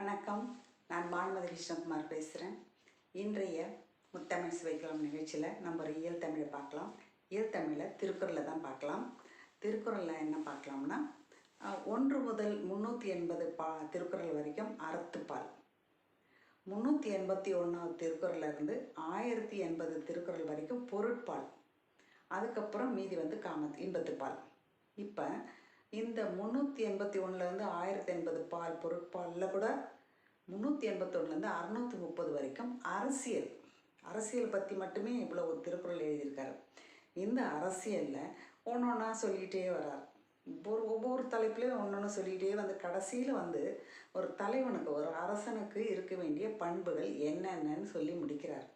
வணக்கம். நான் பானுமதி கிருஷ்ணகுமார் பேசுகிறேன் இன்றைய முத்தமிழ் சுவைக்கலாம் நிகழ்ச்சியில் நம்ம ஒரு இயல் தமிழை பார்க்கலாம். இயல் தமிழை திருக்குறளை தான் பார்க்கலாம். திருக்குறளில் என்ன பார்க்கலாம்னா ஒன்று முதல் முந்நூற்றி எண்பது பா திருக்குறள் வரைக்கும் அறத்துப்பால். முந்நூற்றி எண்பத்தி ஒன்றாவது திருக்குறள்லேருந்து ஆயிரத்தி எண்பது திருக்குறள் வரைக்கும் பொருட்பால். அதுக்கப்புறம் மீதி வந்து காம இன்பத்துப்பால். இப்போ இந்த முந்நூற்றி எண்பத்தி ஒன்றுலேருந்து ஆயிரத்தி எண்பது பால் பொருட்பாலில் கூட முந்நூற்றி எண்பத்தொன்னுலேருந்து அறுநூற்றி முப்பது வரைக்கும் அரசியல். அரசியல் பற்றி மட்டுமே இவ்வளோ ஒரு திருக்குறள் எழுதியிருக்காரு. இந்த அரசியலில் ஒன்று ஒன்றா சொல்லிகிட்டே வரார். ஒரு ஒவ்வொரு தலைப்புலையும் ஒன்று ஒன்று சொல்லிகிட்டே வந்து கடைசியில் வந்து ஒரு தலைவனுக்கு ஒரு அரசனுக்கு இருக்க வேண்டிய பண்புகள் என்னென்னு சொல்லி முடிக்கிறார்.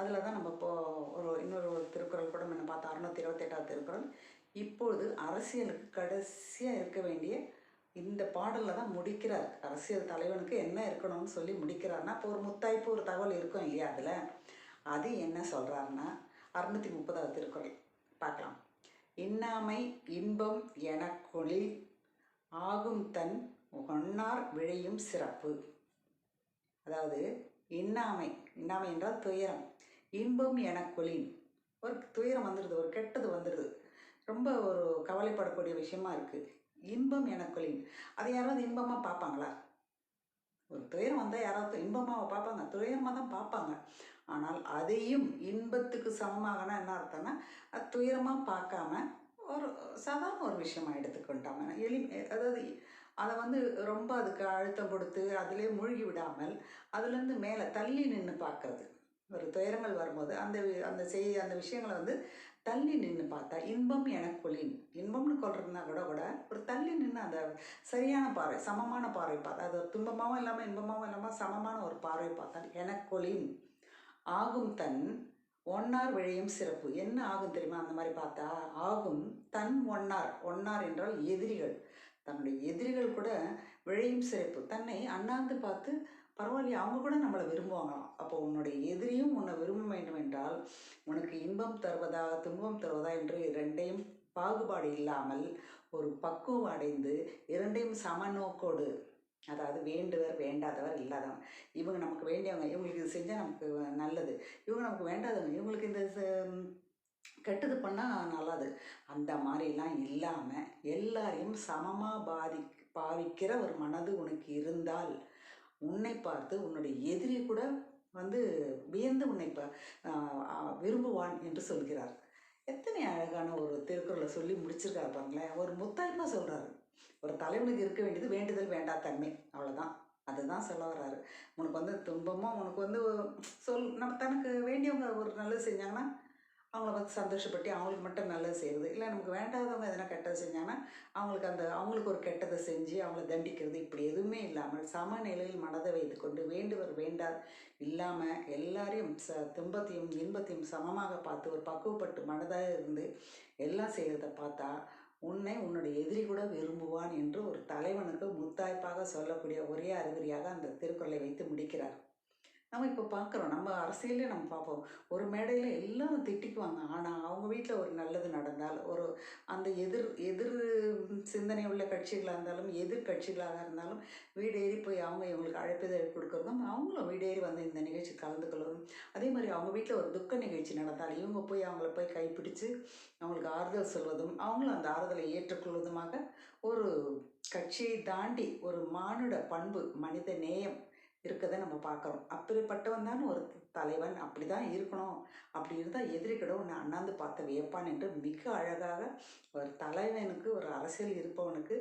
அதில் தான் நம்ம இப்போ ஒரு இன்னொரு ஒரு திருக்குறள் கூட நம்ம பார்த்தோம் அறுநூத்தி இருபத்தெட்டாவது திருக்குறள். இப்பொழுது அரசியலுக்கு கடைசியாக இருக்க வேண்டிய இந்த பாடலில் தான் முடிக்கிறார். அரசியல் தலைவனுக்கு என்ன இருக்கணும்னு சொல்லி முடிக்கிறார்னா இப்போ ஒரு முத்தாய்ப்பு ஒரு தகவல் இருக்கும் இல்லையா அதில்? அது என்ன சொல்கிறாருன்னா அறுநூற்றி முப்பதாவது திருக்குறள். பார்க்கலாம். இன்னாமை இன்பம் எனக்கொழில் ஆகும் தன் ஒன்னார் விழையும் சிறப்பு. அதாவது இன்னாமை. இன்னாமை என்றால் துயரம். இன்பம் எனக்கொழின் ஒரு துயரம் வந்துடுது ஒரு கெட்டது வந்துடுது ரொம்ப ஒரு கவலைப்படக்கூடிய விஷயமா இருக்குது இன்பம் எனக்குள்ளின் அதை யாராவது இன்பமாக பார்ப்பாங்களா? ஒரு துயரம் வந்தால் யாராவது இன்பமாக பார்ப்பாங்க. துயரமாக தான் பார்ப்பாங்க. ஆனால் அதையும் இன்பத்துக்கு சமமாகனா என்ன அர்த்தம்னா அது துயரமாக பார்க்காம ஒரு சாதாரண ஒரு விஷயமா எடுத்துக்கொண்டாங்க எளி அதாவது அதை வந்து ரொம்ப அதுக்கு அழுத்தம் கொடுத்து அதிலே மூழ்கி விடாமல் அதுலேருந்து மேலே தள்ளி நின்று பார்க்கறது. ஒரு துயரங்கள் வரும்போது அந்த அந்த செய் அந்த விஷயங்களை வந்து தள்ளி நின்று பார்த்தா இன்பம் எனக்குள்ளின் இன்பம்னு கொள்றதுனா கூட கூட ஒரு தள்ளி நின்று அந்த சரியான பாறை சமமான பாறை பார்த்தா அது துன்பமாகவும் இல்லாமல் இன்பமாகவும் இல்லாமல் சமமான ஒரு பாறை பார்த்தால் எனக்கொழின் ஆகும் தன் ஒன்னார் விழையும் சிறப்பு. என்ன ஆகும் தெரியுமா? அந்த மாதிரி பார்த்தா ஆகும் தன் ஒன்னார் ஒன்னார் என்றால் எதிரிகள். தன்னுடைய எதிரிகள் கூட விழையும் சிறப்பு. தன்னை அண்ணாந்து பார்த்து பரவாயில்லையே அவங்க கூட நம்மளை விரும்புவாங்களாம். அப்போ உன்னுடைய எதிரியும் உன்னை விரும்ப வேண்டும் என்றால் உனக்கு இன்பம் தருவதா துன்பம் தருவதா என்று இரண்டையும் பாகுபாடு இல்லாமல் ஒரு பக்குவம் அடைந்து இரண்டையும் சமநோக்கோடு அதாவது வேண்டுவர் வேண்டாதவர் இல்லாதவன். இவங்க நமக்கு வேண்டியவங்க இவங்களுக்கு இது செஞ்சால் நமக்கு நல்லது. இவங்க நமக்கு வேண்டாதவங்க இவங்களுக்கு இந்த கெட்டது பண்ணால் நல்லது. அந்த மாதிரிலாம் இல்லாமல் எல்லாரையும் சமமாக பாதி பாவிக்கிற ஒரு மனது உனக்கு இருந்தால் உன்னை பார்த்து உன்னுடைய எதிரி கூட வந்து வியந்து உன்னை விரும்புவான் என்று சொல்கிறார். எத்தனை அழகான ஒரு திருக்குறளை சொல்லி முடிச்சிருக்காரு பாருங்களேன். ஒரு முத்தாய்ப்பாக சொல்கிறாரு ஒரு தலைவனுக்கு இருக்க வேண்டியது வேண்டுதல் வேண்டா தன்மை அவ்வளோதான் அதுதான் சொல்ல வர்றாரு. உனக்கு வந்து துன்பமோ உனக்கு வந்து சொல் நம்ம தனக்கு வேண்டியவங்க ஒரு நல்லது செஞ்சாங்கன்னா அவங்கள வந்து சந்தோஷப்பட்டு அவங்களுக்கு மட்டும் நல்லது செய்கிறது இல்லை நமக்கு வேண்டாதவங்க எதனா கெட்டது செஞ்சாங்கன்னா அவங்களுக்கு அந்த அவங்களுக்கு ஒரு கெட்டதை செஞ்சு அவங்கள தண்டிக்கிறது இப்படி எதுவுமே இல்லாமல் சமநிலையில் மனதை வைத்துக்கொண்டு வேண்டுவர் வேண்டார். இல்லாமல் எல்லாரையும் ச துன்பத்தையும் இன்பத்தையும் சமமாக பார்த்து ஒரு பக்குவப்பட்டு மனதாக இருந்து எல்லாம் செய்கிறத பார்த்தா உன்னை உன்னுடைய எதிரி கூட விரும்புவான் என்று ஒரு தலைவனுக்கு முத்தாய்ப்பாக சொல்லக்கூடிய ஒரே அறிகுறியாக அந்த திருக்குறளை வைத்து முடிக்கிறார். நம்ம இப்போ பார்க்குறோம் நம்ம அரசியலே நம்ம பார்ப்போம் ஒரு மேடையில் எல்லாரும் திட்டிக்குவாங்க. ஆனால் அவங்க வீட்டில் ஒரு நல்லது நடந்தால் ஒரு அந்த எதிர் எதிர் சிந்தனை உள்ள கட்சிகளாக இருந்தாலும் எதிர் கட்சிகளாக இருந்தாலும் வீடேறி போய் அவங்க இவங்களுக்கு அழைப்பிதழ் கொடுக்குறதும் அவங்களும் வீடேறி வந்து இந்த நிகழ்ச்சி கலந்து கொள்வதும் அதே மாதிரி அவங்க வீட்டில் ஒரு துக்க நிகழ்ச்சி நடந்தால் இவங்க போய் அவங்கள போய் கைப்பிடித்து அவங்களுக்கு ஆறுதல் சொல்வதும் அவங்களும் அந்த ஆறுதலை ஏற்றுக்கொள்வதுமாக ஒரு கட்சியை தாண்டி ஒரு மானுட பண்பு மனித நேயம் இருக்கதை நம்ம பார்க்குறோம் அப்படிப்பட்டவன் தான் ஒரு தலைவன். அப்படி தான் இருக்கணும். அப்படி இருந்தால் எதிரிக்கிட உன்னை அண்ணாந்து பார்த்த வியப்பான் என்று மிக அழகாக ஒரு தலைவனுக்கு ஒரு அரசியல் இருப்பவனுக்கு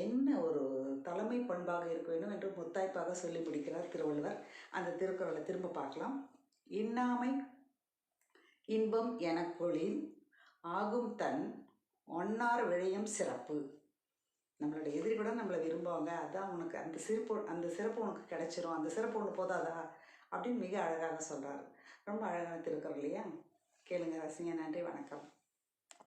என்ன ஒரு தலைமை பண்பாக இருக்க வேண்டும் என்று முத்தாய்ப்பாக சொல்லி முடிக்கிறார் திருவள்ளுவர். அந்த திருக்குறளை திரும்ப பார்க்கலாம். இன்னாமை இன்பம் எனக்குழில் ஆகும் தன் ஒன்னார் விழையும் சிறப்பு. நம்மளோட எதிரி கூட நம்மளை விரும்புவாங்க. அதான் உனக்கு அந்த சிறப்பு அந்த சிறப்பு உனக்கு கிடைச்சிரும். அந்த சிறப்பு ஒன்று போதாதா? அப்படின்னு மிக அழகாக சொல்கிறார் ரொம்ப அழகான திருக்குறள் இல்லையா? கேளுங்க ரசிங்க நன்றி வணக்கம்.